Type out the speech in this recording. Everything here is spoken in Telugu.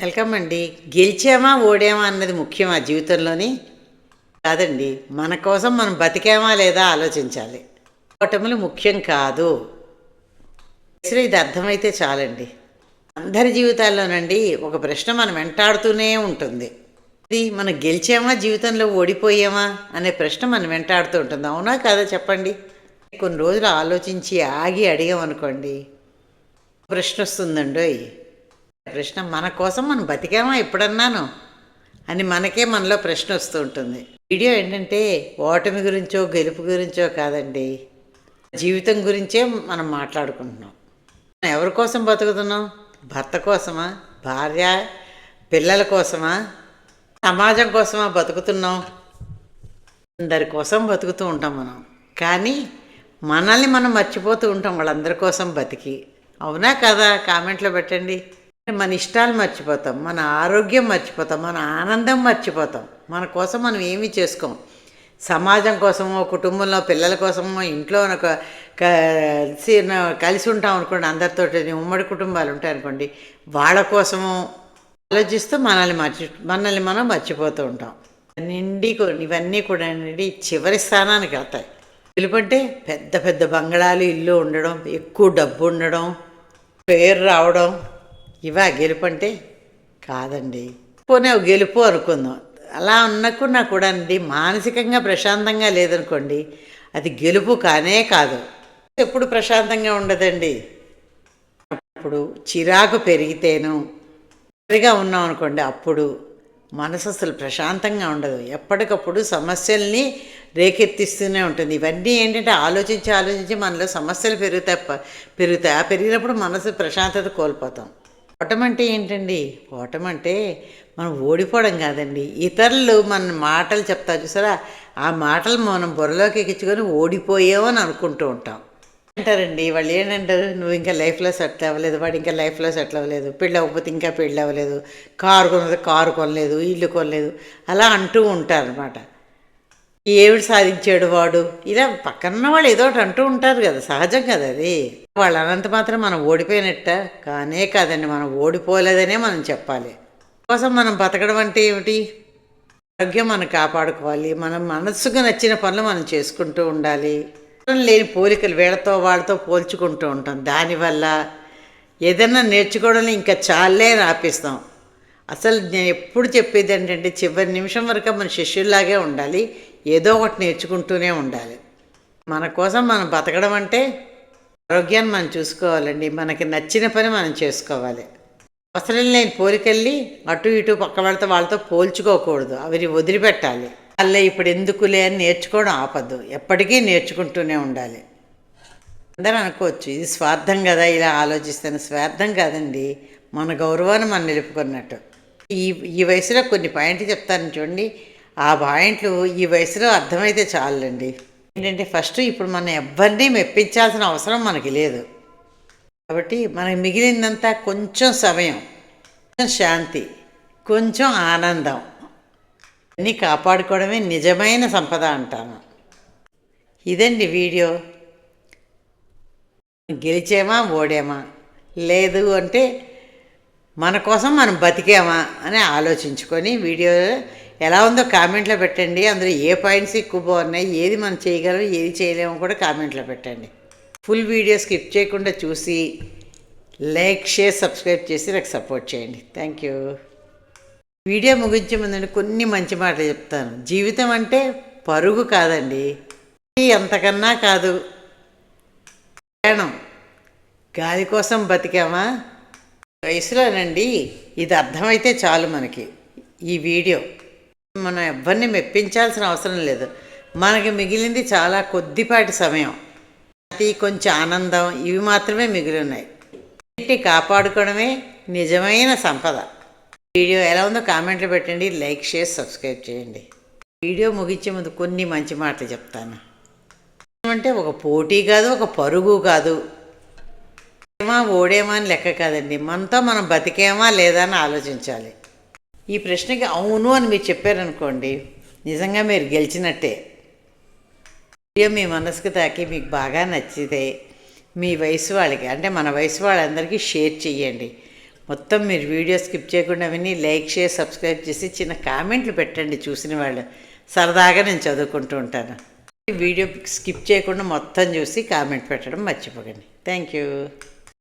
వెల్కమ్ అండి. గెలిచామా ఓడామా అన్నది ముఖ్యమా జీవితంలోని? కాదండి. మన కోసం మనం బతికామా లేదా ఆలోచించాలి. ఓటములు ముఖ్యం కాదు. అసలు ఇది అర్థమైతే చాలండి. అందరి జీవితాల్లోనండి ఒక ప్రశ్న మనం వెంటాడుతూనే ఉంటుంది. ఇది మనం గెలిచామా జీవితంలో ఓడిపోయామా అనే ప్రశ్న మనం వెంటాడుతూ ఉంటుంది. అవునా కాదా చెప్పండి? కొన్ని రోజులు ఆలోచించి ఆగి అడిగామనుకోండి ప్రశ్న వస్తుందండి ప్రశ్న మన కోసం మనం బతికామా ఎప్పుడన్నాను? అని మనకే మనలో ప్రశ్న వస్తూ ఉంటుంది. వీడియో ఏంటంటే ఓటమి గురించో గెలుపు గురించో కాదండి. జీవితం గురించే మనం మాట్లాడుకుంటున్నాం. మనం ఎవరి కోసం బతుకుతున్నాం? భర్త కోసమా? భార్య పిల్లల కోసమా? సమాజం కోసమా బతుకుతున్నాం? అందరి కోసం బతుకుతూ ఉంటాం మనం. కానీ మనల్ని మనం మర్చిపోతూ ఉంటాం వాళ్ళందరి కోసం బతికి. అవునా కదా? కామెంట్లో పెట్టండి. మన ఇష్టాలు మర్చిపోతాం మన ఆరోగ్యం మర్చిపోతాం మన ఆనందం మర్చిపోతాం. మన కోసం మనం ఏమీ చేసుకోం. సమాజం కోసమో కుటుంబంలో పిల్లల కోసమో ఇంట్లో ఒక కలిసి కలిసి ఉంటాం అనుకోండి అందరితో ఉమ్మడి కుటుంబాలు ఉంటాయి అనుకోండి వాళ్ళ కోసము ఆలోచిస్తూ మనల్ని మర్చి మనల్ని మనం మర్చిపోతూ ఉంటాం. నిండి ఇవన్నీ కూడా అండి చివరి స్థానానికి వెళ్తాయి. పిలుపంటే పెద్ద పెద్ద బంగళాలు ఇల్లు ఉండడం ఎక్కువ డబ్బు ఉండడం పేరు రావడం ఇవా గెలుపంటే కాదండి. పోనీ గెలుపు అనుకుందాం. అలా ఉన్నకున్నా కూడా అండి మానసికంగా ప్రశాంతంగా లేదనుకోండి అది గెలుపు కానే కాదు. ఎప్పుడు ప్రశాంతంగా ఉండదండి. అప్పుడు చిరాకు పెరిగితేను ఒంటరిగా ఉన్నాం అనుకోండి అప్పుడు మనసు అసలు ప్రశాంతంగా ఉండదు. ఎప్పటికప్పుడు సమస్యల్ని రేకెత్తిస్తూనే ఉంటుంది. ఇవన్నీ ఏంటంటే ఆలోచించి ఆలోచించి మనలో సమస్యలు పెరుగుతాయి పెరుగుతాయి. ఆ పెరిగినప్పుడు మనసు ప్రశాంతత కోల్పోతాం. ఓటం అంటే ఏంటండి? ఓటం అంటే మనం ఓడిపోవడం కాదండి. ఇతరులు మన మాటలు చెప్తా చూసారా? ఆ మాటలు మనం బుర్రలోకి ఎక్కించుకొని ఓడిపోయామని అనుకుంటూ ఉంటాం. అంటారండి. వాళ్ళు ఏంటంటారు? నువ్వు ఇంకా లైఫ్లో సెటిల్ అవ్వలేదు. వాడు ఇంకా లైఫ్లో సెటిల్ అవ్వలేదు. పెళ్ళి అవ్వకపోతే ఇంకా పెళ్ళి అవ్వలేదు. కారు కొనలేదు. కారు కొనలేదు. ఇల్లు కొనలేదు. అలా అంటూ ఉంటారనమాట ఏమిటి సాధించాడు వాడు? ఇలా పక్కన వాళ్ళు ఏదో ఒకటి అంటూ ఉంటారు కదా సహజం కదా అది. వాళ్ళు అనంత మాత్రం మనం ఓడిపోయినట్ట? కానే కాదండి మనం ఓడిపోలేదనే మనం చెప్పాలి. కోసం మనం బతకడం అంటే ఏమిటి? ఆరోగ్యం మనం కాపాడుకోవాలి మనం మనస్సుకు నచ్చిన పనులు మనం చేసుకుంటూ ఉండాలి. లేని పోలికలు వీళ్ళతో వాళ్ళతో పోల్చుకుంటూ ఉంటాం. దానివల్ల ఏదైనా నేర్చుకోవడంలో ఇంకా చాలే ఆపిస్తాం. అసలు నేను ఎప్పుడు చెప్పేది ఏంటంటే చివరి నిమిషం వరకు మన శిష్యుల్లాగే ఉండాలి. ఏదో ఒకటి నేర్చుకుంటూనే ఉండాలి. మన కోసం మనం బతకడం అంటే ఆరోగ్యాన్ని మనం చూసుకోవాలండి. మనకి నచ్చిన పని మనం చేసుకోవాలి. అవసరం లేని పోలికెళ్ళి అటు ఇటు పక్క వాళ్ళతో వాళ్ళతో పోల్చుకోకూడదు. అవి వదిలిపెట్టాలి. వాళ్ళ ఇప్పుడు ఎందుకులే అని నేర్చుకోవడం ఆపద్దు. ఎప్పటికీ నేర్చుకుంటూనే ఉండాలి. అందరూ అనుకోవచ్చు ఇది స్వార్థం కదా ఇలా ఆలోచిస్తాను స్వార్థం కాదండి. మన గౌరవాన్ని మనం నిలుపుకున్నట్టు. ఈ ఈ వయసులో కొన్ని పాయింట్లు చెప్తాను చూడండి. ఆ పాయింట్లు ఈ వయసులో అర్థమైతే చాలండి. ఏంటంటే ఫస్ట్ ఇప్పుడు మనం ఎవరిని మెప్పించాల్సిన అవసరం మనకి లేదు. కాబట్టి మనకి మిగిలిందంతా కొంచెం సమయం కొంచెం శాంతి కొంచెం ఆనందం అన్నీ కాపాడుకోవడమే నిజమైన సంపద అంటాను. ఇదండి వీడియో. గెలిచామా ఓడామా? లేదు అంటే మన కోసం మనం బతికామా అని ఆలోచించుకొని వీడియో ఎలా ఉందో కామెంట్లో పెట్టండి. అందులో ఏ పాయింట్స్ ఎక్కువ బాగున్నాయి ఏది మనం చేయగలం ఏది చేయలేమో కూడా కామెంట్లో పెట్టండి. ఫుల్ వీడియో స్కిప్ చేయకుండా చూసి లైక్ షేర్ సబ్స్క్రైబ్ చేసి నాకు సపోర్ట్ చేయండి. థ్యాంక్ యూ వీడియో ముగించే ముందండి కొన్ని మంచి మాటలు చెప్తాను. జీవితం అంటే పరుగు కాదండి. ఎంతకన్నా కాదు. ప్రయాణం గాలి కోసం బతికామా? వయసులోనండి. ఇది అర్థమైతే చాలు మనకి. ఈ వీడియో మనం ఎవరిని మెప్పించాల్సిన అవసరం లేదు. మనకి మిగిలింది చాలా కొద్దిపాటి సమయం. అతి కొంచెం ఆనందం ఇవి మాత్రమే మిగిలి ఉన్నాయి. వీటిని కాపాడుకోవడమే నిజమైన సంపద. వీడియో ఎలా ఉందో కామెంట్లు పెట్టండి లైక్ షేర్ సబ్స్క్రైబ్ చేయండి. వీడియో ముగించే ముందు కొన్ని మంచి మాటలు చెప్తాను. అంటే ఒక పోటీ కాదు ఒక పరుగు కాదు. ఏమా ఓడేమా అని లెక్క కాదండి. మనతో మనం బతికేమా లేదా అని ఆలోచించాలి. ఈ ప్రశ్నకి అవును అని మీరు చెప్పారనుకోండి నిజంగా మీరు గెలిచినట్టే. వీడియో మీ మనసుకు తాకి మీకు బాగా నచ్చితే మీ వయసు వాళ్ళకి అంటే మన వయసు వాళ్ళందరికీ షేర్ చేయండి మొత్తం మీరు వీడియో స్కిప్ చేయకుండా విని లైక్ షేర్ సబ్స్క్రైబ్ చేసి చిన్న కామెంట్లు పెట్టండి చూసిన వాళ్ళు. సరదాగా నేను చదువుకుంటూ ఉంటాను. వీడియో స్కిప్ చేయకుండా మొత్తం చూసి కామెంట్ పెట్టడం మర్చిపోకండి. Thank you.